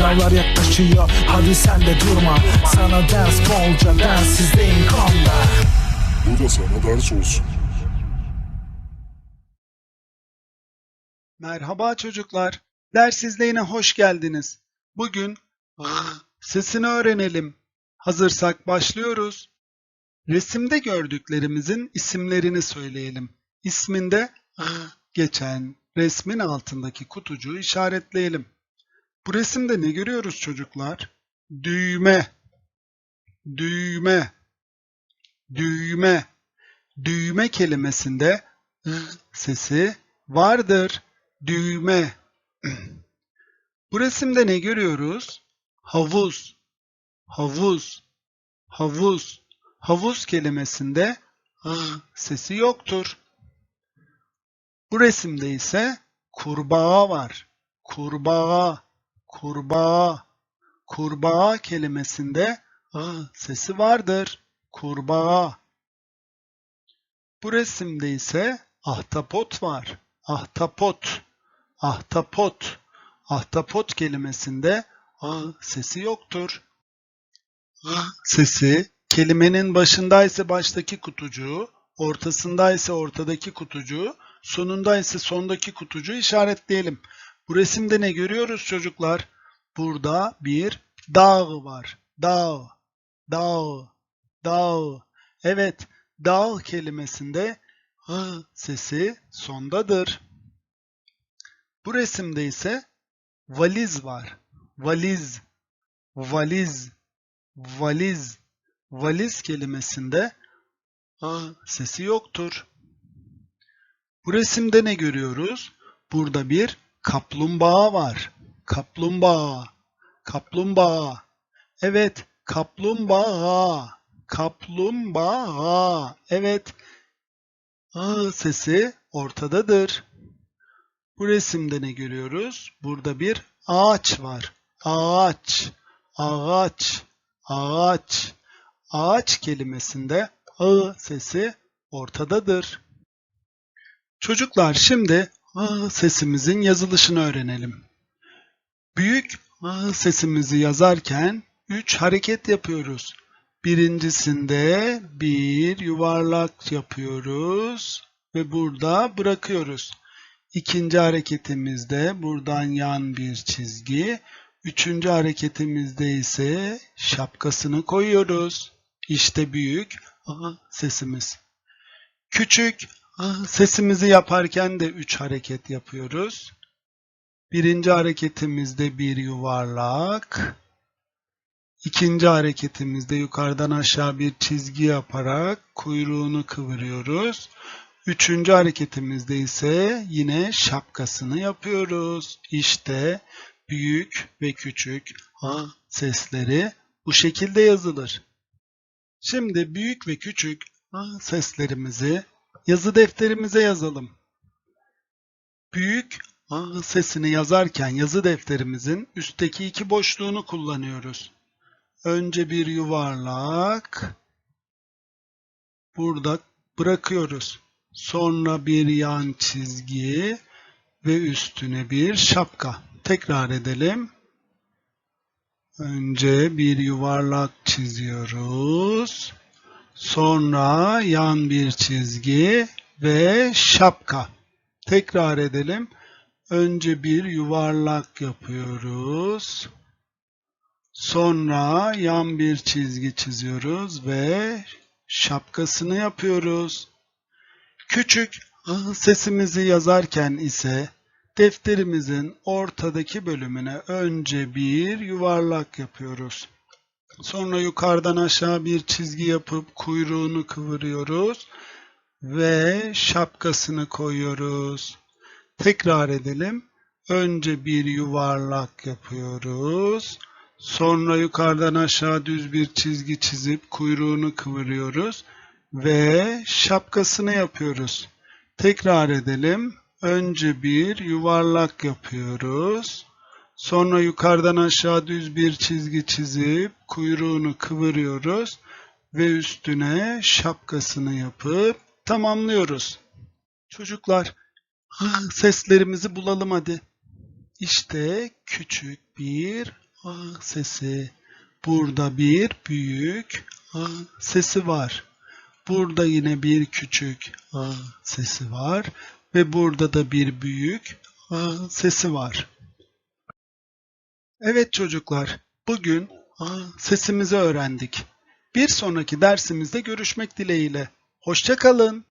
Sınavlar yaklaşıyor hadi sen de durma Sana ders bolca densizliğin konda Bu da sana ders olsun. Merhaba çocuklar. Ders izleyine hoş geldiniz. Bugün sesini öğrenelim. Hazırsak başlıyoruz. Resimde gördüklerimizin isimlerini söyleyelim. İsminde geçen resmin altındaki kutucuğu işaretleyelim. Bu resimde ne görüyoruz çocuklar? Düğme, düğme, düğme. Düğme kelimesinde sesi vardır. Düğme. Bu resimde ne görüyoruz? Havuz, havuz, havuz. Havuz kelimesinde sesi yoktur. Bu resimde ise kurbağa var. Kurbağa, kurbağa. Kurbağa kelimesinde sesi vardır. Kurbağa. Bu resimde ise ahtapot var. Ahtapot, ahtapot. Ahtapot kelimesinde sesi yoktur. Sesi kelimenin başındaysa baştaki kutucuğu, ortasındaysa ortadaki kutucuğu, sonundaysa sondaki kutucuğu işaretleyelim. Bu resimde ne görüyoruz çocuklar? Burada bir dağ var. Dağ, dağ, dağ. Evet, dağ kelimesinde hı sesi sondadır. Bu resimde ise valiz var. Valiz, valiz, valiz. Valiz kelimesinde hı sesi yoktur. Bu resimde ne görüyoruz? Burada bir kaplumbağa var. Kaplumbağa, kaplumbağa. Evet, kaplumbağa, kaplumbağa. Evet, A sesi ortadadır. Bu resimde ne görüyoruz? Burada bir ağaç var. Ağaç, ağaç, ağaç. Ağaç kelimesinde A sesi ortadadır. Çocuklar şimdi A sesimizin yazılışını öğrenelim. Büyük A sesimizi yazarken 3 hareket yapıyoruz. Birincisinde bir yuvarlak yapıyoruz ve burada bırakıyoruz. İkinci hareketimizde buradan yan bir çizgi. Üçüncü hareketimizde ise şapkasını koyuyoruz. İşte büyük A sesimiz. Küçük sesimizi yaparken de üç hareket yapıyoruz. Birinci hareketimizde bir yuvarlak. İkinci hareketimizde yukarıdan aşağı bir çizgi yaparak kuyruğunu kıvırıyoruz. Üçüncü hareketimizde ise yine şapkasını yapıyoruz. İşte büyük ve küçük A sesleri bu şekilde yazılır. Şimdi büyük ve küçük A seslerimizi yazı defterimize yazalım. Büyük A sesini yazarken yazı defterimizin üstteki iki boşluğunu kullanıyoruz. Önce bir yuvarlak. Burada bırakıyoruz. Sonra bir yan çizgi ve üstüne bir şapka. Tekrar edelim. Önce bir yuvarlak çiziyoruz. Sonra yan bir çizgi ve şapka. Tekrar edelim. Önce bir yuvarlak yapıyoruz. Sonra yan bir çizgi çiziyoruz ve şapkasını yapıyoruz. Küçük ı sesimizi yazarken ise defterimizin ortadaki bölümüne önce bir yuvarlak yapıyoruz. Sonra yukarıdan aşağı bir çizgi yapıp kuyruğunu kıvırıyoruz ve şapkasını koyuyoruz. Tekrar edelim. Önce bir yuvarlak yapıyoruz. Sonra yukarıdan aşağı düz bir çizgi çizip kuyruğunu kıvırıyoruz ve şapkasını yapıyoruz. Tekrar edelim. Önce bir yuvarlak yapıyoruz. Sonra yukarıdan aşağı düz bir çizgi çizip kuyruğunu kıvırıyoruz ve üstüne şapkasını yapıp tamamlıyoruz. Çocuklar hı seslerimizi bulalım hadi. İşte küçük bir hı sesi. Burada bir büyük hı sesi var. Burada yine bir küçük hı sesi var ve burada da bir büyük hı sesi var. Evet çocuklar, bugün sesimizi öğrendik. Bir sonraki dersimizde görüşmek dileğiyle. Hoşçakalın.